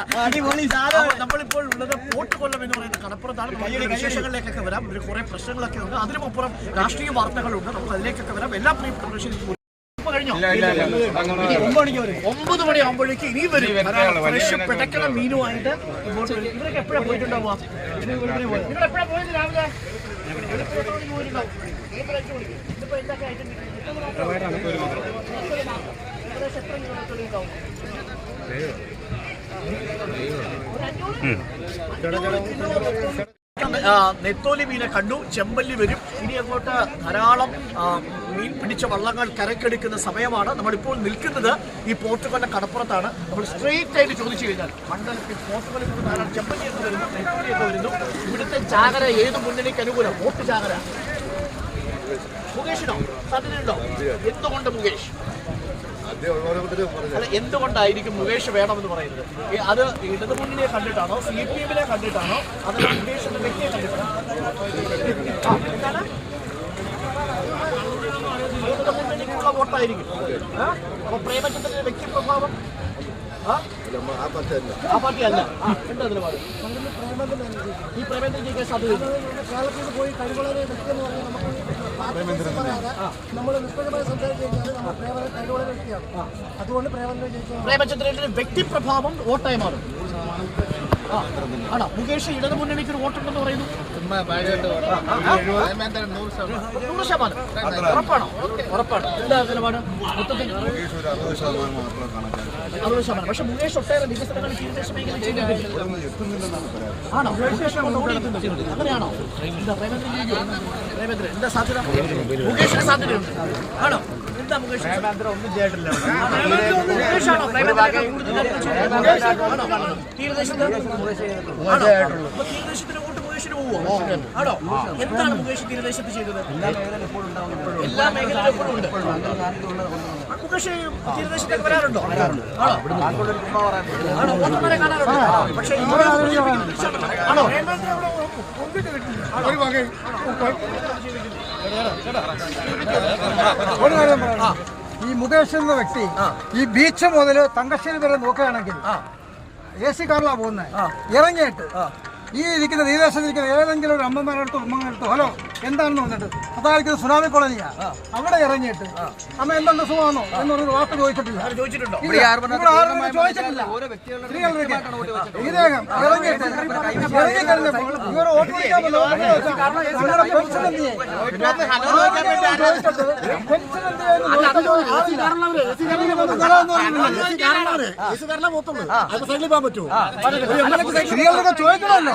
അപ്പോൾ നമ്മളിപ്പോൾ ഉള്ളത് പോട്ട് കൊല്ലം എന്ന് പറയുന്ന കടപ്പുറത്താണ്. വിശേഷങ്ങളിലേക്കൊക്കെ വരാം. ഒരു കുറെ പ്രശ്നങ്ങളൊക്കെ ഉണ്ട്. അതിനുമപ്പുറം രാഷ്ട്രീയ വാർത്തകളുണ്ട്. നമുക്ക് അതിലേക്കൊക്കെ വരാം. എല്ലാ പ്രിയപ്പെട്ട പ്രേക്ഷകർക്കും കഴിഞ്ഞോ? ഒമ്പത് മണി ആകുമ്പോഴേക്ക് ഇനി വരും. ഫ്രഷ് പിടക്കണ മീനുമായിട്ട്. ഇവരൊക്കെ എപ്പോഴാ പോയിട്ടുണ്ടാവുക? നിങ്ങൾ എപ്പോഴാ പോയത് രാവിലെ? ഏകദേശം എത്ര കിലോമീറ്റർ ഉണ്ടാവും നെത്തോലി മീനെ കണ്ടു ചെമ്പല്ലി വരും. ഇനി അങ്ങോട്ട് ധാരാളം മീൻ പിടിച്ച വള്ളങ്ങൾ കരക്കെടുക്കുന്ന സമയമാണ് നമ്മളിപ്പോൾ നിൽക്കുന്നത് ഈ പോർട്ടുകൊല്ല കടപ്പുറത്താണ്. നമ്മൾ സ്ട്രെയിറ്റ് ആയിട്ട് ചോദിച്ചു കഴിഞ്ഞാൽ മണ്ഡലത്തിൽ പോർട്ടുകളിൽ നിന്ന് ധാരാളം ചെമ്പല്ലി ഒക്കെ വരുന്നു നെത്തോലി ഒക്കെ വരുന്നു. ഇവിടുത്തെ ചാകര ഏത് മുന്നണിക്ക് അനുകൂലം? വോട്ട് ചാകര? മുകേഷിനോ? സാധ്യതയുണ്ടോ? എന്തുകൊണ്ട് മുകേഷ്? അല്ല എന്തുകൊണ്ടായിരിക്കും മുകേഷ് വേണമെന്ന് പറയുന്നത്? അത് ഇടതു മുന്നണിയെ കണ്ടിട്ടാണോ സി പി എമ്മിനെ കണ്ടിട്ടാണോ അത് മുകേഷ് എന്ന വ്യക്തിയെ കണ്ടിട്ടാണോ? ഇടതു മുന്നണിക്കുള്ള വോട്ടായിരിക്കും. ആ? അപ്പൊ പ്രേമചന്ദ്രന്റെ വ്യക്തിപ്രഭാവം ആ? പാർട്ടി അല്ല. എന്താ നിലപാട്? ഈ പ്രേമേന്ദ്രൻ ജയിക്കാൻ സാധ്യത കേരളത്തിൽ പോയി കഴിവുള്ള അതുകൊണ്ട് പ്രേമചന്ദ്രന്റെ വ്യക്തിപ്രഭാവം വോട്ടായി മാറും ആണോ? മുകേഷ് ഇടതു മുന്നണിക്ക് ഒരു വോട്ടുണ്ടെന്ന് പറയുന്നു. നൂറ് ശതമാനം. ഉറപ്പാണോ? ഉറപ്പാണ്. എന്താ നിലപാട്? മൊത്തത്തിൽ അറുപത് ശതമാനം പക്ഷെ മുകേഷ് ഒട്ടേറെ വികസനങ്ങൾ തീരദേശ ചെയ്തിട്ടുണ്ട്. ആണോ? അങ്ങനെയാണോ? പ്രേമേന്ദ്രൻ എന്താ സാധ്യത? മുകേഷിന് സാധ്യതയുണ്ട്. ആണോ? എന്താ മുകേഷ് ഒന്നും ചെയ്തിട്ടില്ല. മുകേഷാണോ? തീരദേശത്ത് തീരദേശത്തിന് വോട്ട് മുകേഷിന് പോവോ ആണോ എന്താണ് മുകേഷ് തീരദേശത്ത് ചെയ്തത് എല്ലാ മേഖലയിലും എപ്പോഴും ഉണ്ട് മുകേഷ് തീരദേശത്തേക്ക് വരാറുണ്ടോ ആണോ വോട്ടർമാരെ കാണാറുണ്ടോ പക്ഷേ ആണോ ഒരു കാര്യം പറയാം ഈ മുകേഷ് എന്ന വ്യക്തി ഈ ബീച്ച് മുതൽ തങ്കശ്ശേരി വരെ നോക്കുകയാണെങ്കിൽ എ സി കാറിലാണ് പോകുന്നത് ഇറങ്ങിയിട്ട് ഈ ഇരിക്കുന്ന നീദേശത്തിരിക്കുന്ന ഏതെങ്കിലും ഒരു അമ്മമാരടുത്തോ ഉമ്മമാരടുത്തോ ഹലോ എന്താണെന്ന് പറഞ്ഞിട്ട് അതായിരിക്കും സുനാമി കോളനിയാ അവിടെ ഇറങ്ങിയിട്ട് അമ്മ എന്താണ് സുഖമാണോ എന്നൊരു വാർത്ത വാക്ക് ചോദിച്ചിട്ടില്ല ചോദിച്ചിട്ടില്ല ഇദ്ദേഹം ഇറങ്ങിയിട്ട് ഇവർ വോട്ട് ചോദിക്കണമല്ലോ